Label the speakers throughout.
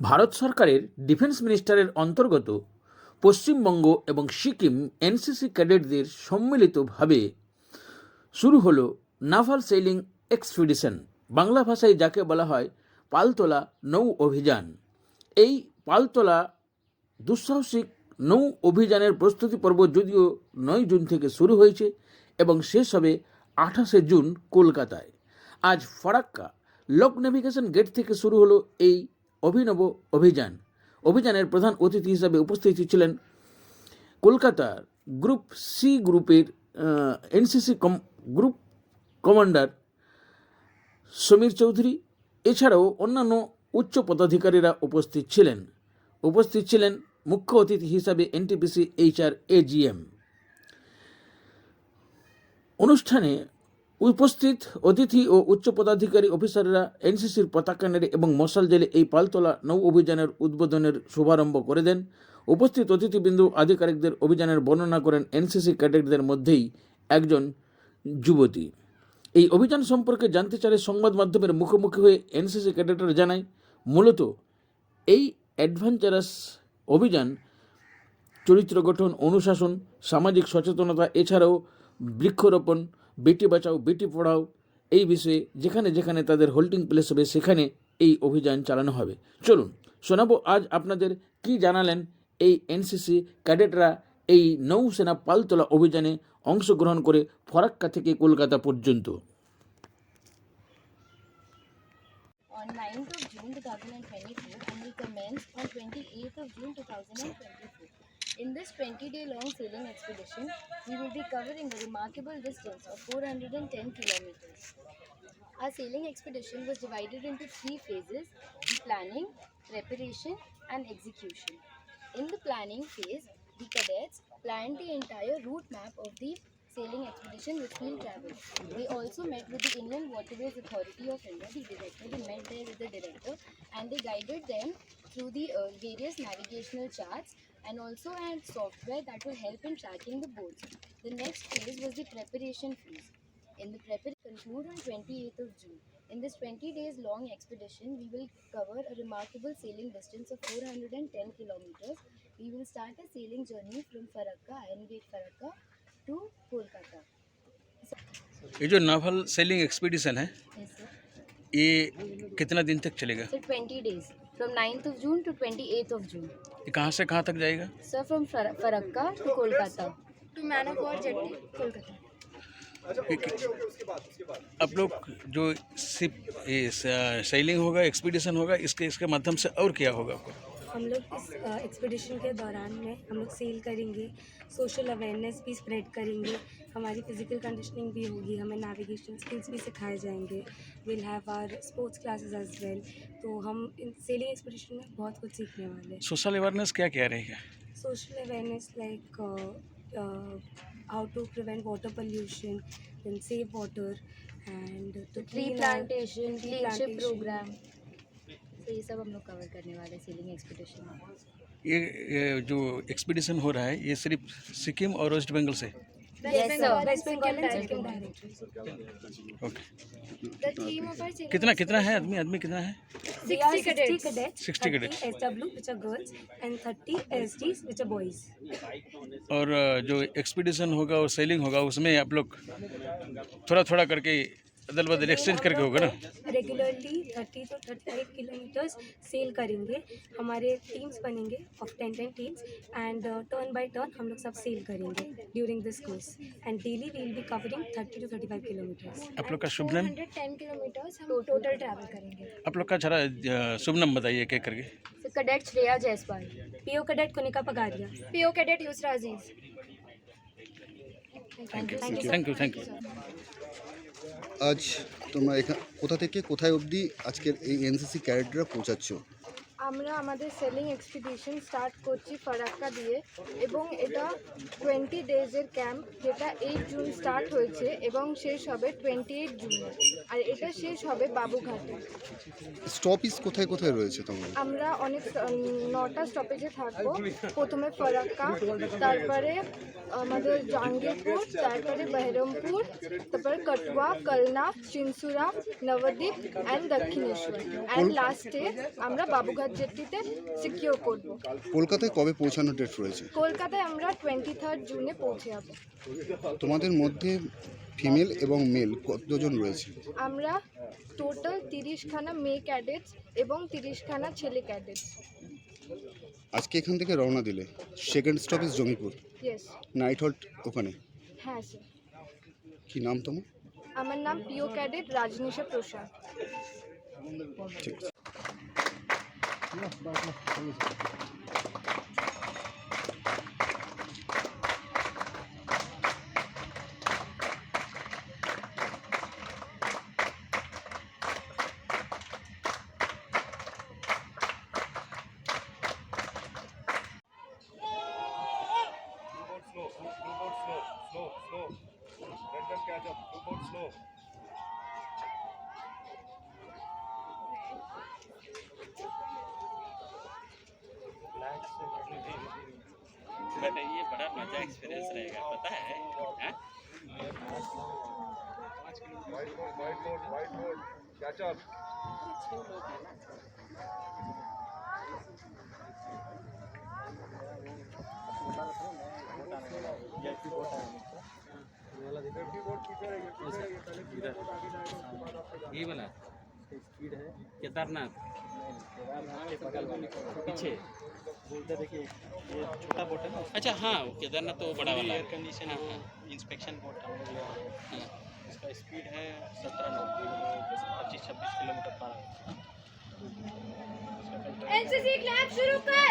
Speaker 1: ভারত সরকারের ডিফেন্স মিনিস্টারের অন্তর্গত পশ্চিমবঙ্গ এবং সিকিম এনসিসি ক্যাডেটদের সম্মিলিতভাবে শুরু হলো নাভাল সেলিং এক্সপিডিশন, বাংলা ভাষায় যাকে বলা হয় পালতোলা নৌ অভিযান। এই পালতোলা দুঃসাহসিক নৌ অভিযানের প্রস্তুতি পর্ব যদিও নয় জুন থেকে শুরু হয়েছে এবং শেষ হবে আঠাশে জুন কলকাতায়। আজ ফরাক্কা, লক নেভিগেশন গেট থেকে শুরু হলো এই অভিনব অভিযান। অভিযানের প্রধান অতিথি হিসাবে উপস্থিত ছিলেন কলকাতার গ্রুপ সি গ্রুপের এনসিসি কম, গ্রুপ কমান্ডার সমীর চৌধুরী। এছাড়াও অন্যান্য উচ্চ পদাধিকারীরা উপস্থিত ছিলেন। উপস্থিত ছিলেন মুখ্য অতিথি হিসাবে এনটিপিসি এইচআর এজিএম অনুষ্ঠানে উপস্থিত অতিথি ও উচ্চ পদাধিকারী অফিসাররা এনসিসির পতাকা নেড়ে এবং মশাল জেলে এই পালতোলা নৌ অভিযানের উদ্বোধনের শুভারম্ভ করে দেন। উপস্থিত অতিথিবৃন্দ আধিকারিকদের অভিযানের বর্ণনা করেন এনসিসি ক্যাডেটদের মধ্যেই একজন যুবতী। এই অভিযান সম্পর্কে জানতে চাইলে সংবাদ মাধ্যমের মুখোমুখি হয়ে এনসিসি ক্যাডেটরা জানায়, মূলত এই অ্যাডভেঞ্চারাস অভিযান, চরিত্র গঠন, অনুশাসন, সামাজিক সচেতনতা, এছাড়াও বৃক্ষরোপণ বেটি বাঁচাও, বেটি পড়াও, এই বিষয়ে যেখানে যেখানে তাদের হোল্ডিং প্লেস হবে, সেখানে এই অভিযান চালানো হবে চলুন, শোনাবো আজ আপনাদের কি জানালেন এই এনসিসি ক্যাডেটরা এই নৌসেনা পালতোলা অভিযানে অংশগ্রহণ করে ফরাক্কা থেকে কলকাতা পর্যন্ত
Speaker 2: on 9th of June 2024 and will commence on 28th of June 2024. In this 20-day long sailing expedition, we will be covering a remarkable distance of 410 kilometers. Our sailing expedition was divided into three phases, planning, preparation and execution. In the planning phase, the cadets planned the entire route map of the sailing expedition which will travel. They also met with the Inland Waterways Authority of India, the director. They met there with the director and they guided them through the uh, various navigational charts and also had software that will help in tracking the boats. The next phase was the preparation phase. In the preparation conclude on 28th of June. In this 20 days long expedition, we will cover a remarkable sailing distance of 410 kilometers. We will start a sailing journey from Farakka, Iron Gate Farakka to Kolkata.
Speaker 1: ये जो naval sailing expedition है
Speaker 2: Yes,
Speaker 1: ये कितना दिन तक चलेगा
Speaker 2: So 20 from ninth of June to twenty eighth of
Speaker 1: June कहाँ से कहाँ तक जाएगा?
Speaker 2: Sir from Farakka to Kolkata to man of war
Speaker 1: jetty Kolkata अब लोग जो सिप सेलिंग होगा एक्सपीडिशन होगा इसके इसके माध्यम से और क्या होगा आपको?
Speaker 3: हम लोग इस एक्सपीडिशन के दौरान में हम लोग सेल करेंगे सोशल अवेयरनेस भी स्प्रेड करेंगे हमारी फ़िज़िकल कंडीशनिंग भी होगी हमें नेविगेशन स्किल्स भी सिखाए जाएँगे will have our sports classes as well तो हम इन सेलिंग एक्सपीडिशन में बहुत कुछ सीखने वाले हैं
Speaker 1: सोशल अवेयरनेस क्या क्या रहेगा
Speaker 3: awareness like uh, uh, how to prevent water pollution then save water and to
Speaker 2: Tree plantation,
Speaker 3: tree plantation.
Speaker 2: program. तो ये सब हम लोग कवर करने वाले सीलिंग एक्सपीडिशन
Speaker 1: ये, जो एक्सपीडिशन हो रहा है ये सिर्फ़ सिक्किम और वेस्ट बंगल से? कितना कितना है आदमी? आदमी कितना है? और uh, जो एक्सपीडिशन होगा और सेलिंग होगा उसमें आप लोग थोड़ा थोड़ा करके अदल बदल एक्सचेंज करके होगा ना?
Speaker 3: Regularly thirty two thirty five kilometres sail करेंगे। हमारे टीम्स बनेंगे of ten ten teams and turn by turn हम लोग सब सेल करेंगे during this course and daily will be covering thirty two thirty five kilometres
Speaker 1: आप लोग का शुभ नाम?
Speaker 2: हंड्रेड टेन किलोमीटर्स हम टोटल ट्रैवल करेंगे।
Speaker 1: आप लोग का जरा शुभ नाम बताइए क्या करके?
Speaker 2: Cadet Shreya Jaiswal.
Speaker 3: PO cadet Kunika Pagaria.
Speaker 2: PO cadet Yusra Aziz
Speaker 1: thank you thank you thank you
Speaker 4: আজ তোমরা এখান কোথা থেকে কোথায় অবধি আজকের এই এনসিসি ক্যাডেটরা পৌঁছাচ্ছ?
Speaker 5: আমরা আমাদের সেলিং এক্সপিডিশন স্টার্ট করছি ফারাক্কা দিয়ে এবং এটা টোয়েন্টি ডেজের ক্যাম্প যেটা এইট জুন স্টার্ট হয়েছে এবং শেষ হবে টোয়েন্টি এইট জুনে আর এটা শেষ হবে বাবুঘাটে।
Speaker 4: স্টপিস কোথায় কোথায় রয়েছে তোমার
Speaker 5: আমরা অনেক নটা স্টপেজে থাকব। প্রথমে ফারাক্কা তারপরে আমাদের জাঙ্গিরপুর তারপরে বহরমপুর তারপরে কটুয়া কলনা চিনসুরা নবদ্বীপ অ্যান্ড দক্ষিণেশ্বর। অ্যান্ড লাস্টে আমরা বাবুঘাট জেটটিতে সিকিওর করব।
Speaker 4: কলকাতায় কবে পৌঁছানোর ডেট রয়েছে?
Speaker 5: কলকাতায় আমরা টোয়েন্টি থার্ড জুনে পৌঁছে যাব।
Speaker 4: তোমাদের মধ্যে ফিমেল এবং মেল কতজন রয়েছে?
Speaker 5: আমরা টোটাল তিরিশখানা মেয়ে ক্যাডেটস এবং তিরিশখানা ছেলে ক্যাডেটস
Speaker 4: আজকে এখান থেকে রওনা দিলে second stoppage Jamipur
Speaker 5: yes
Speaker 4: night halt ওখানে।
Speaker 5: হ্যাঁ স্যার
Speaker 4: কি নাম তোমার?
Speaker 5: আমার নাম পিও ক্যাডেট রাজনীশা প্রসাদ।
Speaker 4: ঠিক
Speaker 6: Bak bak. बड़ा मज़ा एक्सपीरियंस रहेगा पता है हैं?
Speaker 7: White
Speaker 6: स्पीड है। केदारनाथ। पीछे।
Speaker 8: बोलते देखिए ये छोटा बोट है ना
Speaker 6: अच्छा हाँ केदारनाथ तो बड़ा वाला
Speaker 8: एयर कंडीशन
Speaker 6: है
Speaker 8: इंस्पेक्शन बोट हम लोग इसका स्पीड है। सत्रह नौ पच्चीस छब्बीस किलोमीटर पर
Speaker 2: एनसीसी क्लैप शुरू कर।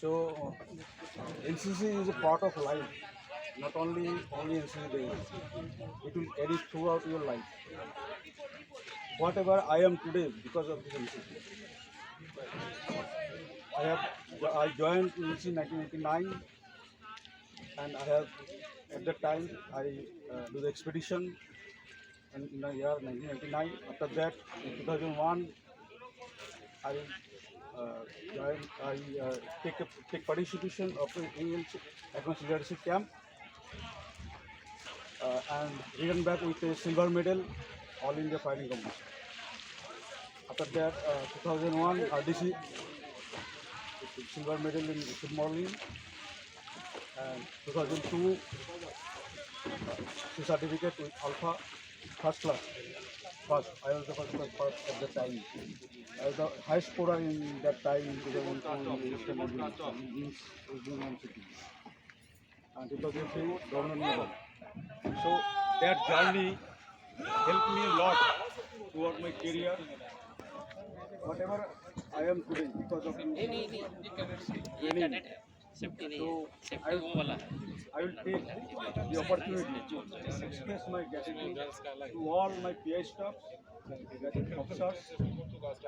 Speaker 9: So, NCC is a part of life, not only only NCC days. It will carry throughout your life. Whatever I am today because of this NCC. I have I joined NCC in 1989, and I have at that time I uh, do the expedition in, in the year 1999. After that, in 2001, I join, I uh, take a, take participation of ALC Advanced Leadership Camp uh, and return back with a silver medal All India Fighting Competition. After that, uh, 2001 RDC silver medal in footballing and 2002 uh, C certificate with Alpha first class. First, I was the first class first at the time uh, the highest quota in that time in 2001 in Union And it was government level. So that journey helped me a lot throughout my career. Whatever I am today because of
Speaker 6: any training. So I will,
Speaker 9: I will take the opportunity to express my gratitude to all my PI staff,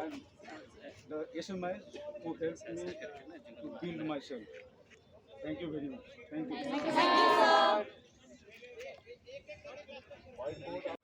Speaker 9: and the SMI who helped me to build myself. Thank you very much. Thank you. Thank you.